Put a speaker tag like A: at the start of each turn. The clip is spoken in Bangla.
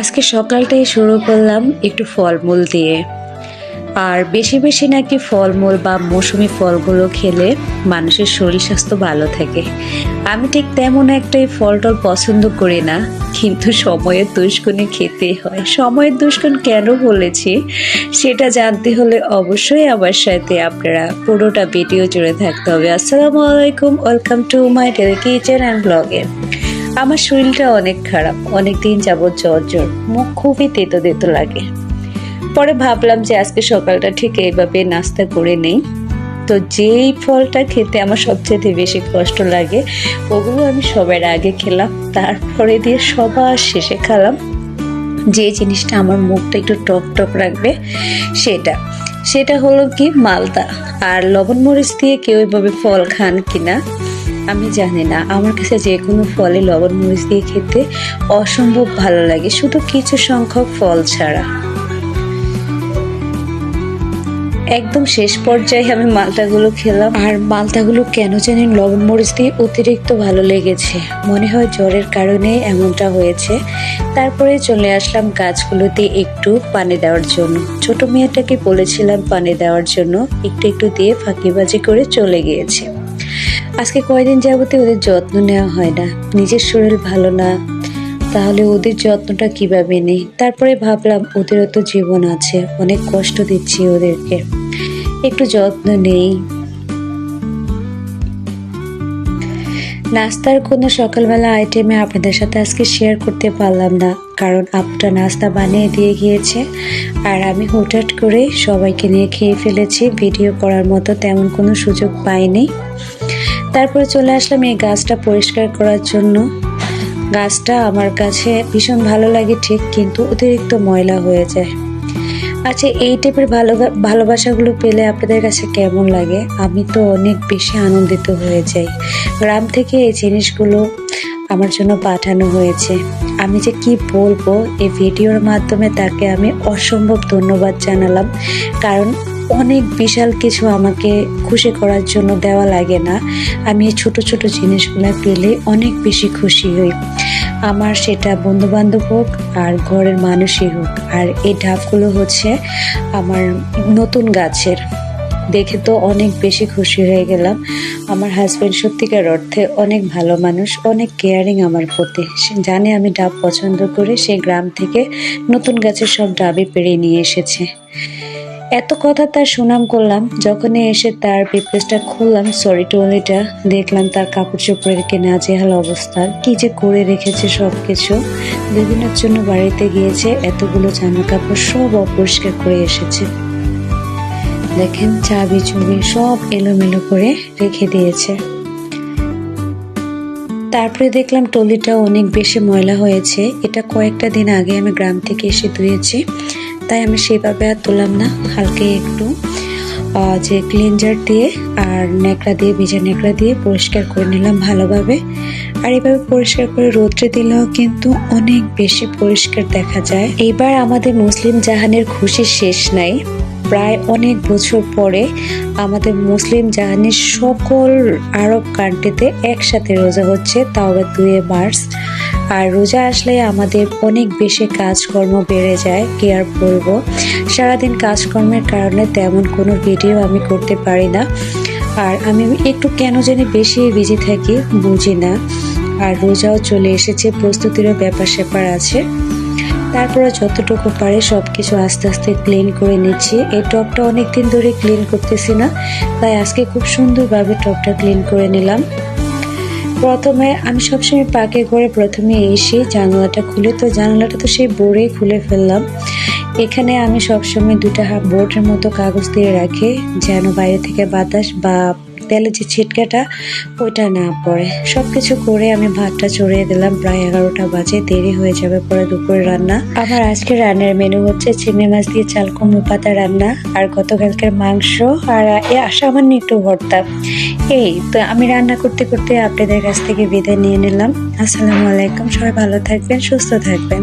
A: আজকে সকালটাই শুরু করলাম একটু ফলমূল দিয়ে। আর বেশি বেশি নাকি ফলমূল বা মৌসুমি ফলগুলো খেলে মানুষের শরীর স্বাস্থ্য ভালো থাকে। আমি ঠিক তেমন একটা এই ফল টল পছন্দ করি না, কিন্তু সময়ের দুষ্গুণে খেতেই হয়। সময়ের দুষ্গুণ কেন বলেছি? সেটা জানতে হলে অবশ্যই আমার সাথে আপনারা পুরোটা ভিডিও জুড়ে থাকতে হবে। আসসালামু আলাইকুম, welcome to my daily kitchen and ব্লগে। আমার শরীরটা অনেক খারাপ অনেক দিন যাবৎ জ্বর জ্বর, মুখ খুবই তেতো তেতো লাগে। পরে ভাবলাম যে আজকে সকালটা ঠিক এইভাবে নাস্তা করে নেই। তো যেই ফলটা খেতে আমার সবচেয়ে বেশি কষ্ট লাগে, ওগুলো আমি সবার আগে খেলাম, তারপরে দিয়ে সবার শেষে খেলাম। যে জিনিসটা আমার মুখটা একটু টক টক রাখবে, সেটা। সেটা হলো কি, মালদা। আর লবণ মরিচ দিয়ে কেউ এভাবে ফল খান কিনা আমি জানি না। আমার কাছে যে কোনো ফলে লবণ মরিচ দিয়ে খেতে অসম্ভব ভালো লাগে। শুধু কিছু সংখ্যক ফল ছাড়া। একদম শেষ পর্যায়ে আমি মালটাগুলো খেলাম। আর মালটাগুলো কেন জানি লবণ মরিচ দিয়ে অতিরিক্ত ভালো লেগেছে। মনে হয় জ্বরের কারণে এমনটা হয়েছে। তারপরে চলে আসলাম গাছগুলোতে একটু পানি দেওয়ার জন্য। ছোট মেয়েটাকে বলেছিলাম পানি দেওয়ার জন্য একটু একটু দিয়ে ফাঁকিবাজি করে চলে গিয়েছে। আজকে কয়দিন যাবতে ওদের যত্ন নেওয়া হয় না। নিজের শরীর ভালো না। তাহলে ওদের যত্নটা কীভাবে নেই? তারপরে ভাবলাম, ওদেরও তো জীবন আছে। অনেক কষ্ট দিচ্ছি ওদেরকে। একটু যত্ন নেই। নাস্তার কোনো সকালবেলা আইটেমে আপনাদের সাথে আজকে শেয়ার করতে পারলাম না। কারণ আপুটা নাস্তা বানিয়ে দিয়ে গিয়েছে। আর আমি হুটহাট করে সবাইকে নিয়ে খেয়ে ফেলেছি। ভিডিও করার মতো তেমন কোনো সুযোগ পাইনি। তারপরে চলে আসলাম এই গাছটা পরিষ্কার করার জন্য। গাছটা আমার কাছে ভীষণ ভালো লাগে ঠিক, কিন্তু অতিরিক্ত ময়লা হয়ে যায়। আচ্ছা এই টাইপের ভালো ভালোবাসাগুলো পেলে আপনাদের কাছে কেমন লাগে? আমি তো অনেক বেশি আনন্দিত হয়ে যাই। গ্রাম থেকে এই জিনিসগুলো আমার জন্য পাঠানো হয়েছে। আমি যে কি বলব, এই ভিডিওর মাধ্যমে তাকে আমি অসম্ভব ধন্যবাদ জানালাম। কারণ অনেক বিশাল কিছু আমাকে খুশি করার জন্য দেওয়া লাগে না। আমি এই ছোটো ছোটো জিনিসগুলো পেলে অনেক বেশি খুশি হই। আমার সেটা বন্ধুবান্ধব হোক আর ঘরের মানুষই হোক। আর এই ডাবগুলো হচ্ছে আমার নতুন গাছের। দেখে তো অনেক বেশি খুশি হয়ে গেলাম। আমার হাজব্যান্ড সত্যিকার অর্থে অনেক ভালো মানুষ, অনেক কেয়ারিং আমার প্রতি। সে জানে আমি ডাব পছন্দ করে সে গ্রাম থেকে নতুন গাছের সব ডাবই পেরে নিয়ে এসেছে। এত কথা তার সুনাম করলাম, যখনই এসে তার পেপেসটা খুললাম সরি টলিটা দেখলাম তার কাপড় চোপড়ের কে নাজেহাল অবস্থা, কি যে করে রেখেছে সব কিছু দুদিনের জন্য বাড়িতে গিয়েছে, এতগুলো জামা কাপড় সব অপরিষ্কার করে এসেছে। দেখেন চাবি চুবি সব এলোমেলো করে রেখে দিয়েছে। তারপরে দেখলাম টলিটা অনেক বেশি ময়লা হয়েছে। এটা কয়েকটা দিন আগে আমি গ্রাম থেকে এসে ধুয়েছি। তাই আমি সেভাবে আর তুললাম না, হালকে একটু যে ক্লিনজার দিয়ে আর ন্যাকড়া দিয়ে, ভিজা নেকড়া দিয়ে পরিষ্কার করে নিলাম ভালোভাবে। আর এভাবে পরিষ্কার করে রোদ্রে দিলেও কিন্তু অনেক বেশি পরিষ্কার দেখা যায়। এইবার আমাদের মুসলিম জাহানের খুশি শেষ নাই। প্রায় অনেক বছর পরে আমাদের মুসলিম জাহানির সকল আরব কান্ট্রিতে একসাথে রোজা হচ্ছে তাও আবার দুয়ে মার্চ। আর রোজা আসলে আমাদের অনেক বেশি কাজকর্ম বেড়ে যায়, কি আর বলব। সারাদিন কাজকর্মের কারণে তেমন কোনো ভিডিও আমি করতে পারি না। আর আমি একটু কেন জানি বেশি বিজি থাকি, বুঝি না। আর রোজাও চলে এসেছে, প্রস্তুতিরও ব্যাপার স্যাপার আছে। তারপরে যতটুকু পারে সব কিছু আস্তে আস্তে ক্লিন করে নিচ্ছি। এই টপটা অনেক দিন ধরে ক্লিন করতেছি না, তাই আজকে খুব সুন্দরভাবে টপটা ক্লিন করে নিলাম। প্রথমে আমি সবসময় পাকে ঘরে প্রথমে এসে জানলাটা খুলে, তো জানলাটা তো সেই বোর্ডে খুলে ফেললাম। এখানে আমি সবসময় দুটা হাফ বোর্ডের মতো কাগজ দিয়ে রাখি, যেন বাইরে থেকে বাতাস বা তেলের যে ছিটকাটা, ওইটা না পড়ে। সব কিছু করে আমি ভাতটা চড়িয়ে দিলাম, প্রায় এগারোটা বাজে, দেরি হয়ে যাবে পরে দুপুরে রান্না। আমার আজকে রান্নার মেনু হচ্ছে চিংড়ি মাছ দিয়ে চাল, কুমড়ো পাতা রান্না, আর গতকালকের মাংস, আর এ সামান্য একটু ভর্তা। এই তো আমি রান্না করতে করতে আপনাদের কাছ থেকে বিদায় নিয়ে নিলাম। আসসালামু আলাইকুম, সবাই ভালো থাকবেন, সুস্থ থাকবেন।